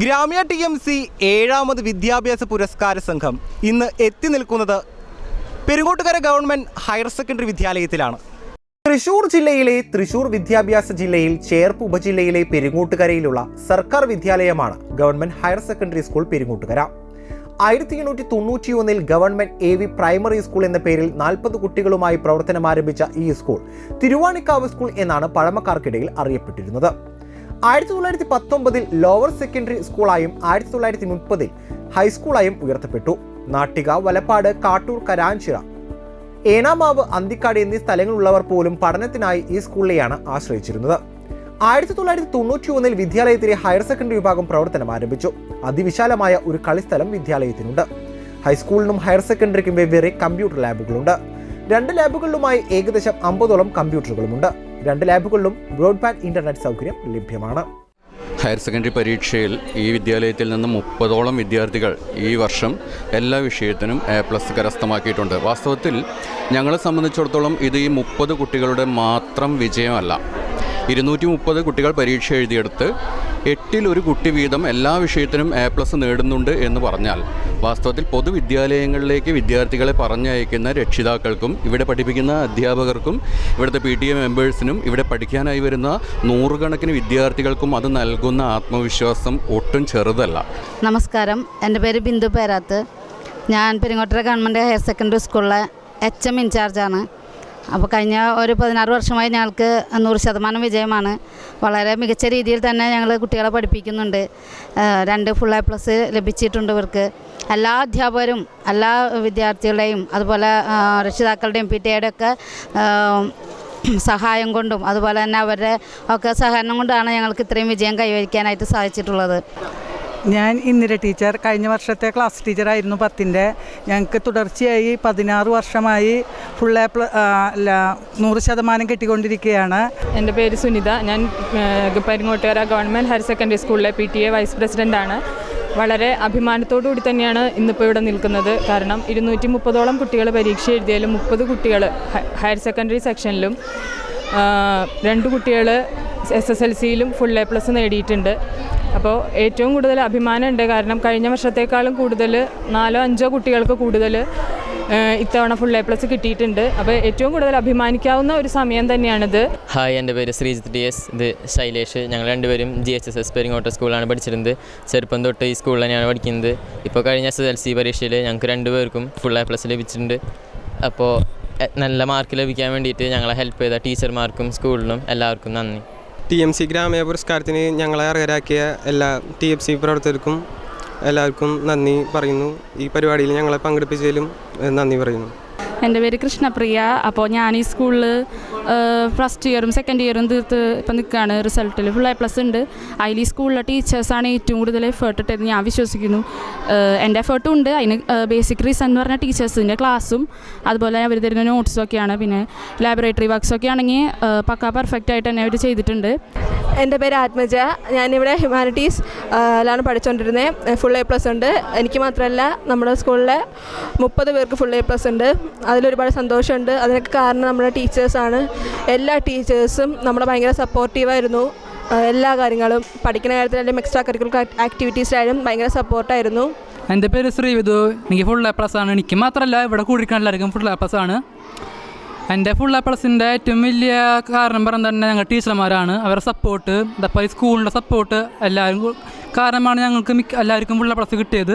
ഗ്രാമ്യ T M C ഏഴാമത് വിദ്യാഭ്യാസ പുരസ്കാര സംഘം ഇന്ന് എത്തി നിൽക്കുന്നത് പെരുങ്ങോട്ടുകര ഗവൺമെന്റ് ഹയർ സെക്കൻഡറി വിദ്യാലയത്തിലാണ്. തൃശൂർ ജില്ലയിലെ തൃശൂർ വിദ്യാഭ്യാസ ജില്ലയിൽ ചേർപ്പ് ഉപജില്ലയിലെ പെരുങ്ങോട്ടുകരയിലുള്ള സർക്കാർ വിദ്യാലയമാണ് government higher secondary school Perungottukara. ആയിരത്തി എണ്ണൂറ്റി തൊണ്ണൂറ്റി ഒന്നിൽ government A V primary school എന്ന പേരിൽ നാൽപ്പത് കുട്ടികളുമായി പ്രവർത്തനം ആരംഭിച്ച ഈ സ്കൂൾ തിരുവാണിക്കാവ് സ്കൂൾ എന്നാണ് പഴമക്കാർക്കിടയിൽ അറിയപ്പെട്ടിരുന്നത്. ആയിരത്തി തൊള്ളായിരത്തി പത്തൊമ്പതിൽ ലോവർ സെക്കൻഡറി സ്കൂളായും ആയിരത്തി തൊള്ളായിരത്തി മുപ്പതിൽ ഹൈസ്കൂളായും ഉയർത്തപ്പെട്ടു. നാട്ടിക വലപ്പാട് കാട്ടൂർ കരാഞ്ചിറ. ഏനാമാവ് അന്തിക്കാട് എന്നീ സ്ഥലങ്ങളുള്ളവർ പോലും പഠനത്തിനായി ഈ സ്കൂളിലെയാണ് ആശ്രയിച്ചിരുന്നത്. ആയിരത്തി തൊള്ളായിരത്തി തൊണ്ണൂറ്റി ഒന്നിൽ വിദ്യാലയത്തിലെ ഹയർ സെക്കൻഡറി വിഭാഗം പ്രവർത്തനം ആരംഭിച്ചു. അതിവിശാലമായ ഒരു കളിസ്ഥലം വിദ്യാലയത്തിനുണ്ട്. ഹൈസ്കൂളിനും ഹയർ സെക്കൻഡറിക്കും വെവ്വേറെ കമ്പ്യൂട്ടർ ലാബുകളുണ്ട്. രണ്ട് ലാബുകളിലുമായി ഏകദേശം അമ്പതോളം കമ്പ്യൂട്ടറുകളുമുണ്ട്. രണ്ട് ലാബുകളിലും ബ്രോഡ്ബാൻഡ് ഇന്റർനെറ്റ് സൗകര്യം ലഭ്യമാണ്. ഹയർ സെക്കൻഡറി പരീക്ഷയിൽ ഈ വിദ്യാലയത്തിൽ നിന്ന് മുപ്പതോളം വിദ്യാർത്ഥികൾ ഈ വർഷം എല്ലാ വിഷയത്തിനും എ പ്ലസ് കരസ്ഥമാക്കിയിട്ടുണ്ട്. വാസ്തവത്തിൽ ഞങ്ങളെ സംബന്ധിച്ചിടത്തോളം ഇത് ഈ മുപ്പത് കുട്ടികളുടെ മാത്രം വിജയമല്ല. ഇരുന്നൂറ്റി മുപ്പത് കുട്ടികൾ പരീക്ഷ എഴുതിയെടുത്ത് എട്ടിൽ ഒരു കുട്ടി വീതം എല്ലാ വിഷയത്തിനും എ പ്ലസ് നേടുന്നുണ്ട് എന്ന് പറഞ്ഞാൽ വാസ്തവത്തിൽ പൊതുവിദ്യാലയങ്ങളിലേക്ക് വിദ്യാർത്ഥികളെ പറഞ്ഞയക്കുന്ന രക്ഷിതാക്കൾക്കും ഇവിടെ പഠിപ്പിക്കുന്ന അധ്യാപകർക്കും ഇവിടുത്തെ പി ടി എ മെമ്പേഴ്സിനും ഇവിടെ പഠിക്കാനായി വരുന്ന നൂറുകണക്കിന് വിദ്യാർത്ഥികൾക്കും അത് നൽകുന്ന ആത്മവിശ്വാസം ഒട്ടും ചെറുതല്ല. നമസ്കാരം. എന്റെ പേര് ബിന്ദു പേരാത്ത്. ഞാൻ പെരിങ്ങോട്ടര ഗവൺമെന്റ് ഹയർ സെക്കൻഡറി സ്കൂളിലെ എച്ച് എം ഇൻചാർജാണ്. അപ്പോൾ കഴിഞ്ഞ ഒരു പതിനാറ് വർഷമായി ഞങ്ങൾക്ക് നൂറ് ശതമാനം വിജയമാണ്. വളരെ മികച്ച രീതിയിൽ തന്നെ ഞങ്ങൾ കുട്ടികളെ പഠിപ്പിക്കുന്നുണ്ട്. രണ്ട് ഫുൾ എ പ്ലസ് ലഭിച്ചിട്ടുണ്ട് ഇവർക്ക്. എല്ലാ അധ്യാപകരും എല്ലാ വിദ്യാർത്ഥികളുടെയും അതുപോലെ രക്ഷിതാക്കളുടെയും പി ടി എയുടെ ഒക്കെ സഹായം കൊണ്ടും അതുപോലെ തന്നെ അവരുടെ ഒക്കെ സഹകരണം കൊണ്ടാണ് ഞങ്ങൾക്ക് ഇത്രയും വിജയം കൈവരിക്കാനായിട്ട് സാധിച്ചിട്ടുള്ളത്. ഞാൻ ഇന്ദിര ടീച്ചർ കഴിഞ്ഞ വർഷത്തെ ക്ലാസ് ടീച്ചറായിരുന്നു പത്തിന്റെ ഞങ്ങൾക്ക് തുടർച്ചയായി പതിനാറ് വർഷമായി ഫുൾ എ അല്ല നൂറ് ശതമാനം കിട്ടിക്കൊണ്ടിരിക്കുകയാണ്. എന്റെ പേര് സുനിത. ഞാൻ പരിങ്ങോട്ടുകര ഗവൺമെന്റ് ഹയർ സെക്കൻഡറി സ്കൂളിലെ പി ടി എ വൈസ് പ്രസിഡന്റാണ് വളരെ അഭിമാനത്തോടു കൂടി തന്നെയാണ് ഇന്നിപ്പോൾ ഇവിടെ നിൽക്കുന്നത്. കാരണം ഇരുന്നൂറ്റി മുപ്പതോളം കുട്ടികൾ പരീക്ഷ എഴുതിയാലും മുപ്പത് കുട്ടികൾ ഹയർ സെക്കൻഡറി സെക്ഷനിലും രണ്ട് കുട്ടികൾ എസ് എസ് എൽ സിയിലും ഫുൾ എ പ്ലസ് നേടിയിട്ടുണ്ട്. അപ്പോൾ ഏറ്റവും കൂടുതൽ അഭിമാനമുണ്ട് കാരണം കഴിഞ്ഞ വർഷത്തേക്കാളും കൂടുതൽ നാലോ അഞ്ചോ കുട്ടികൾക്ക് കൂടുതൽ ഇത്തവണ ഫുൾ എ പ്ലസ് കിട്ടിയിട്ടുണ്ട്. അപ്പോൾ ഏറ്റവും കൂടുതൽ അഭിമാനിക്കാവുന്ന ഒരു സമയം തന്നെയാണിത്. ഹായ് എന്റെ പേര് ശ്രീജിത്ത് ഡി എസ് ഇത് ശൈലേഷ്. ഞങ്ങൾ രണ്ടുപേരും G H S S Peringotta സ്കൂളിലാണ് പഠിച്ചിരുന്നത്. ചെറുപ്പം തൊട്ട് ഈ സ്കൂളിൽ തന്നെയാണ് പഠിക്കുന്നത്. ഇപ്പോൾ കഴിഞ്ഞ എസ് എൽ സി പരീക്ഷയിൽ ഞങ്ങൾക്ക് രണ്ടുപേർക്കും ഫുൾ എ പ്ലസ് ലഭിച്ചിട്ടുണ്ട്. അപ്പോൾ നല്ല മാർക്ക് ലഭിക്കാൻ വേണ്ടിയിട്ട് ഞങ്ങളെ ഹെൽപ്പ് ചെയ്ത ടീച്ചർമാർക്കും സ്കൂളിനും എല്ലാവർക്കും നന്ദി. ടി എം സി ഗ്രാമീണ പുരസ്കാരത്തിന് ഞങ്ങളെ അർഹരാക്കിയ എല്ലാ ടി എഫ് സി പ്രവർത്തകർക്കും എല്ലാവർക്കും നന്ദി പറയുന്നു. ഈ പരിപാടിയിൽ ഞങ്ങളെ പങ്കെടുപ്പിച്ചതിലും നന്ദി പറയുന്നു. എന്റെ പേര് കൃഷ്ണപ്രിയ. അപ്പോൾ ഞാൻ ഈ സ്കൂളിൽ ഫസ്റ്റ് ഇയറും സെക്കൻഡ് ഇയറും തീർത്ത് ഇപ്പം നിൽക്കുകയാണ് റിസൾട്ടിൽ ഫുൾ എ പ്ലസ് ഉണ്ട്. അതിൽ സ്കൂളിലെ ടീച്ചേഴ്സാണ് ഏറ്റവും കൂടുതൽ എഫേർട്ട് ഇട്ടതെന്ന് ഞാൻ വിശ്വസിക്കുന്നു. എന്റെ എഫേർട്ടും ഉണ്ട്. അതിന് ബേസിക് റീസൺ എന്ന് പറഞ്ഞാൽ ടീച്ചേഴ്സിന്റെ ക്ലാസ്സും അതുപോലെ അവർ തരുന്ന നോട്ട്സും ഒക്കെയാണ്. പിന്നെ ലാബറേറ്ററി വർക്ക്സ് ഒക്കെ ആണെങ്കിൽ പക്ക പെർഫെക്റ്റ് ആയിട്ട് തന്നെ അവർ ചെയ്തിട്ടുണ്ട്. എന്റെ പേര് ആത്മജ. ഞാനിവിടെ ഹ്യൂമാനിറ്റീസ് ലാണ് പഠിച്ചുകൊണ്ടിരുന്നത് ഫുൾ എ പ്ലസ് ഉണ്ട്. എനിക്ക് മാത്രമല്ല നമ്മുടെ സ്കൂളിലെ മുപ്പത് പേർക്ക് ഫുൾ എ പ്ലസ് ഉണ്ട്. അതിലൊരുപാട് സന്തോഷമുണ്ട്. അതിനൊക്കെ കാരണം നമ്മുടെ ടീച്ചേഴ്സാണ് എല്ലാ ടീച്ചേഴ്സും നമ്മളെ ഭയങ്കര സപ്പോർട്ടീവായിരുന്നു എല്ലാ കാര്യങ്ങളും. പഠിക്കുന്ന കാര്യത്തിലായാലും എക്സ്ട്രാ കരിക്കുലർ ആക്ടിവിറ്റീസിലായാലും ഭയങ്കര സപ്പോർട്ടായിരുന്നു എന്റെ പേര് ശ്രീവിധു. എനിക്ക് ഫുൾ എ പ്ലസ് ആണ്. എനിക്ക് മാത്രമല്ല ഇവിടെ കൂടിക്കാൻ എല്ലാവർക്കും ഫുൾ എ പ്ലസ് ആണ്. എന്റെ ഫുൾ എ പ്ലസിന്റെ ഏറ്റവും വലിയ കാരണം പറയാൻ തന്നെ ഞങ്ങൾ ടീച്ചർമാരാണ് അവരുടെ സപ്പോർട്ട് ഇതപ്പോൾ ഈ സ്കൂളിന്റെ സപ്പോർട്ട് എല്ലാവരും കാരണമാണ് ഞങ്ങൾക്ക് മിക്ക എല്ലാവർക്കും ഫുൾ എ പ്ലസ് കിട്ടിയത്.